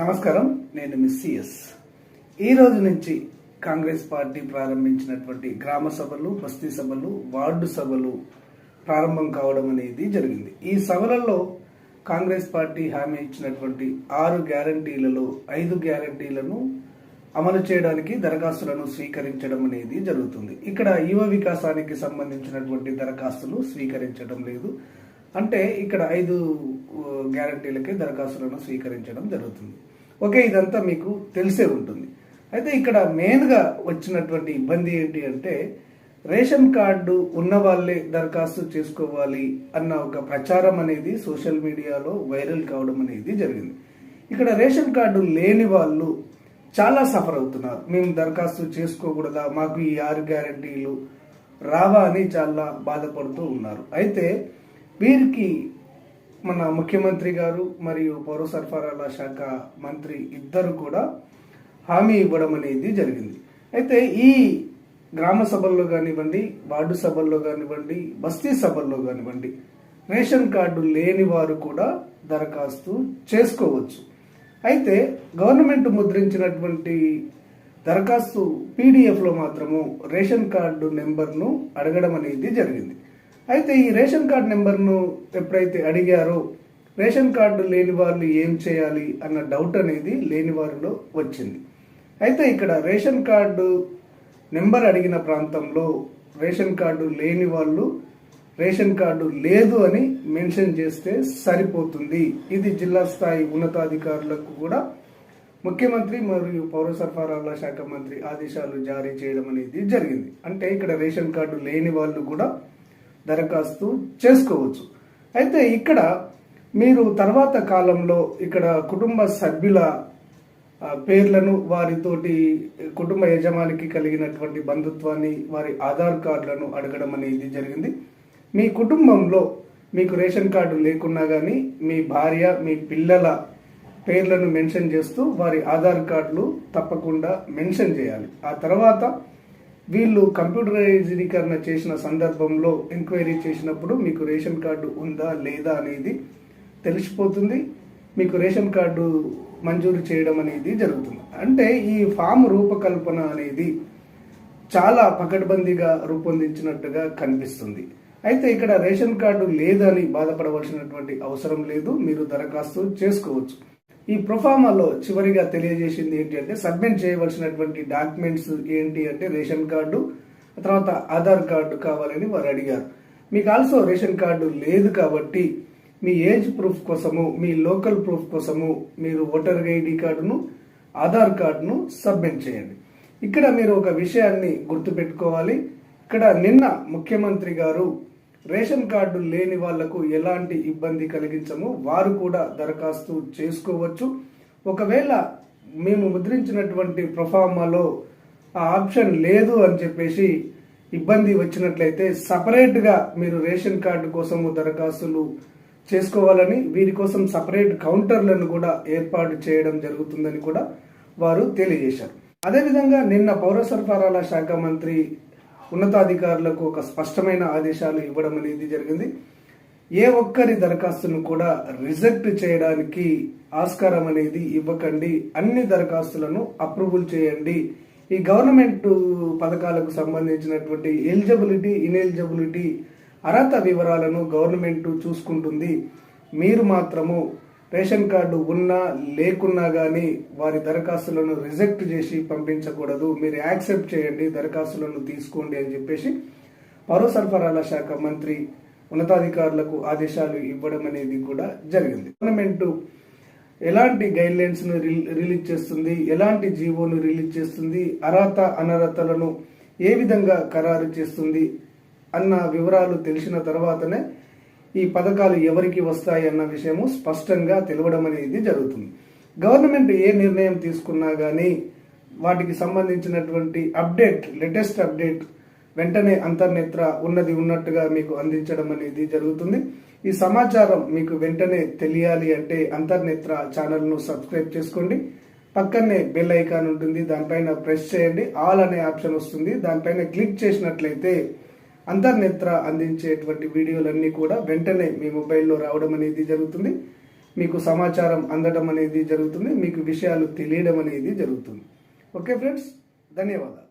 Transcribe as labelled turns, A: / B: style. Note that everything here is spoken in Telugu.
A: నమస్కారం నేను మిస్ సిఎస్. ఈ రోజు నుంచి కాంగ్రెస్ పార్టీ ప్రారంభించినటువంటి గ్రామ సభలు బస్తీ సభలు వార్డు సభలు ప్రారంభం కావడం అనేది జరిగింది. ఈ సభలలో కాంగ్రెస్ పార్టీ హామీ ఇచ్చినటువంటి ఆరు గ్యారంటీలలో ఐదు గ్యారంటీలను అమలు చేయడానికి దరఖాస్తులను స్వీకరించడం అనేది జరుగుతుంది. ఇక్కడ యువ వికాసానికి సంబంధించినటువంటి దరఖాస్తులు స్వీకరించడం లేదు. అంటే ఇక్కడ ఐదు గ్యారంటీలకే దరఖాస్తులను స్వీకరించడం జరుగుతుంది. ఓకే ఇదంతా మీకు తెలిసే ఉంటుంది. అయితే ఇక్కడ మెయిన్గా వచ్చినటువంటి ఇబ్బంది ఏంటి అంటే రేషన్ కార్డు ఉన్న వాళ్ళే దరఖాస్తు చేసుకోవాలి అన్న ఒక ప్రచారం అనేది సోషల్ మీడియాలో వైరల్ కావడం అనేది జరిగింది. ఇక్కడ రేషన్ కార్డు లేని వాళ్ళు చాలా సఫర్ అవుతున్నారు. మేము దరఖాస్తు చేసుకోకూడదా మాకు ఈ ఆరు గ్యారంటీలు రావా అని చాలా బాధపడుతూ ఉన్నారు. అయితే వీరికి మన ముఖ్యమంత్రి గారు మరియు పౌర సరఫరాల శాఖ మంత్రి ఇద్దరు కూడా హామీ ఇవ్వడం అనేది జరిగింది. అయితే ఈ గ్రామ సభల్లో కానివ్వండి వార్డు సభల్లో కానివ్వండి బస్తీ సభల్లో కానివ్వండి రేషన్ కార్డు లేని వారు కూడా దరఖాస్తు చేసుకోవచ్చు. అయితే గవర్నమెంట్ ముద్రించినటువంటి దరఖాస్తు పీడిఎఫ్లో మాత్రము రేషన్ కార్డు నెంబర్ను అడగడం అనేది జరిగింది. అయితే ఈ రేషన్ కార్డు నెంబర్ను ఎప్పుడైతే అడిగారో రేషన్ కార్డు లేని వాళ్ళు ఏం చేయాలి అన్న డౌట్ అనేది లేని వారిలో వచ్చింది. అయితే ఇక్కడ రేషన్ కార్డు నెంబర్ అడిగిన ప్రాంతంలో రేషన్ కార్డు లేని వాళ్ళు రేషన్ కార్డు లేదు అని మెన్షన్ చేస్తే సరిపోతుంది. ఇది జిల్లా స్థాయి ఉన్నతాధికారులకు కూడా ముఖ్యమంత్రి మరియు పౌర సరఫరాల శాఖ మంత్రి ఆదేశాలు జారీ చేయడం అనేది జరిగింది. అంటే ఇక్కడ రేషన్ కార్డు లేని వాళ్ళు కూడా దరఖాస్తు చేసుకోవచ్చు. అయితే ఇక్కడ మీరు తర్వాత కాలంలో ఇక్కడ కుటుంబ సభ్యుల పేర్లను వారితోటి కుటుంబ యజమానికి కలిగినటువంటి బంధుత్వాన్ని వారి ఆధార్ కార్డులను అడగడం అనేది జరిగింది. మీ కుటుంబంలో మీకు రేషన్ కార్డు లేకున్నా కానీ మీ భార్య మీ పిల్లల పేర్లను మెన్షన్ చేస్తూ వారి ఆధార్ కార్డులు తప్పకుండా మెన్షన్ చేయాలి. ఆ తర్వాత వీళ్ళు కంప్యూటరైజీకరణ చేసిన సందర్భంలో ఎంక్వైరీ చేసినప్పుడు మీకు రేషన్ కార్డు ఉందా లేదా అనేది తెలిసిపోతుంది. మీకు రేషన్ కార్డు మంజూరు చేయడం అనేది జరుగుతుంది. అంటే ఈ ఫామ్ రూపకల్పన అనేది చాలా పకడ్బందీగా రూపొందించినట్టుగా కనిపిస్తుంది. అయితే ఇక్కడ రేషన్ కార్డు లేదని బాధపడవలసినటువంటి అవసరం లేదు. మీరు దరఖాస్తు చేసుకోవచ్చు. ఈ ప్రొఫామాలో చివరిగా తెలియజేసింది ఏంటి అంటే సబ్మిట్ చేయవలసినటువంటి డాక్యుమెంట్స్ ఏంటి అంటే రేషన్ కార్డు తర్వాత ఆధార్ కార్డు కావాలని వారు అడిగారు. మీకు ఆల్సో రేషన్ కార్డు లేదు కాబట్టి మీ ఏజ్ ప్రూఫ్ కోసము మీ లోకల్ ప్రూఫ్ కోసము మీరు ఓటర్ ఐడి కార్డును ఆధార్ కార్డును సబ్మిట్ చేయండి. ఇక్కడ మీరు ఒక విషయాన్ని గుర్తుపెట్టుకోవాలి. ఇక్కడ నిన్న ముఖ్యమంత్రి గారు రేషన్ కార్డు లేని వాళ్ళకు ఎలాంటి ఇబ్బంది కలిగించము? వారు కూడా దరఖాస్తు చేసుకోవచ్చు. ఒకవేళ మేము ముద్రించినటువంటి ప్రొఫామాలో ఆ ఆప్షన్ లేదు అని చెప్పేసి ఇబ్బంది వచ్చినట్లయితే సపరేట్గా మీరు రేషన్ కార్డు కోసము దరఖాస్తులు చేసుకోవాలని వీరి కోసం సపరేట్ కౌంటర్లను కూడా ఏర్పాటు చేయడం జరుగుతుందని కూడా వారు తెలియజేశారు. అదేవిధంగా నిన్న పౌర సరఫరాల శాఖ మంత్రి ఉన్నతాధికారులకు ఒక స్పష్టమైన ఆదేశాలు ఇవ్వడం అనేది జరిగింది. ఏ ఒక్కరి దరఖాస్తును కూడా రిజెక్ట్ చేయడానికి ఆస్కారం అనేది ఇవ్వకండి. అన్ని దరఖాస్తులను అప్రూవల్ చేయండి. ఈ గవర్నమెంట్ పథకాలకు సంబంధించినటువంటి ఎలిజిబిలిటీ ఇన్ఎలిజిబిలిటీ అర్హత వివరాలను గవర్నమెంట్ చూసుకుంటుంది. మీరు మాత్రము రేషన్ కార్డు ఉన్నా లేకున్నా కానీ వారి దరఖాస్తులను రిజెక్ట్ చేసి పంపించకూడదు. మీరు యాక్సెప్ట్ చేయండి దరఖాస్తులను తీసుకోండి అని చెప్పేసి పౌర సరఫరాల శాఖ మంత్రి ఉన్నతాధికారులకు ఆదేశాలు ఇవ్వడం అనేది కూడా జరిగింది. గవర్నమెంట్ ఎలాంటి గైడ్ లైన్స్ను రిల్- రిలీజ్ చేస్తుంది? ఎలాంటి జీవోను రిలీజ్ చేస్తుంది? అర్హత అనర్హతలను ఏ విధంగా ఖరారు చేస్తుంది? అన్న వివరాలు తెలిసిన తర్వాతనే ఈ పథకాలు ఎవరికి వస్తాయి అన్న విషయము స్పష్టంగా తెలవడం అనేది జరుగుతుంది. గవర్నమెంట్ ఏ నిర్ణయం తీసుకున్నా కానీ వాటికి సంబంధించినటువంటి అప్డేట్ లేటెస్ట్ అప్డేట్ వెంటనే అంతర్నేత్ర ఉన్నది ఉన్నట్టుగా మీకు అందించడం అనేది జరుగుతుంది. ఈ సమాచారం మీకు వెంటనే తెలియాలి అంటే అంతర్నేత్ర ఛానల్ను సబ్స్క్రైబ్ చేసుకోండి. పక్కనే బెల్ ఐకాన్ ఉంటుంది దానిపైన ప్రెస్ చేయండి. ఆల్ అనే ఆప్షన్ వస్తుంది. దానిపైన క్లిక్ చేసినట్లయితే అంతర్నేత్ర అందించేటువంటి వీడియోలన్నీ కూడా వెంటనే మీ మొబైల్లో రావడం అనేది జరుగుతుంది. మీకు సమాచారం అందడం అనేది జరుగుతుంది. మీకు విషయాలు తెలియడం అనేది జరుగుతుంది. ఓకే ఫ్రెండ్స్ ధన్యవాదాలు.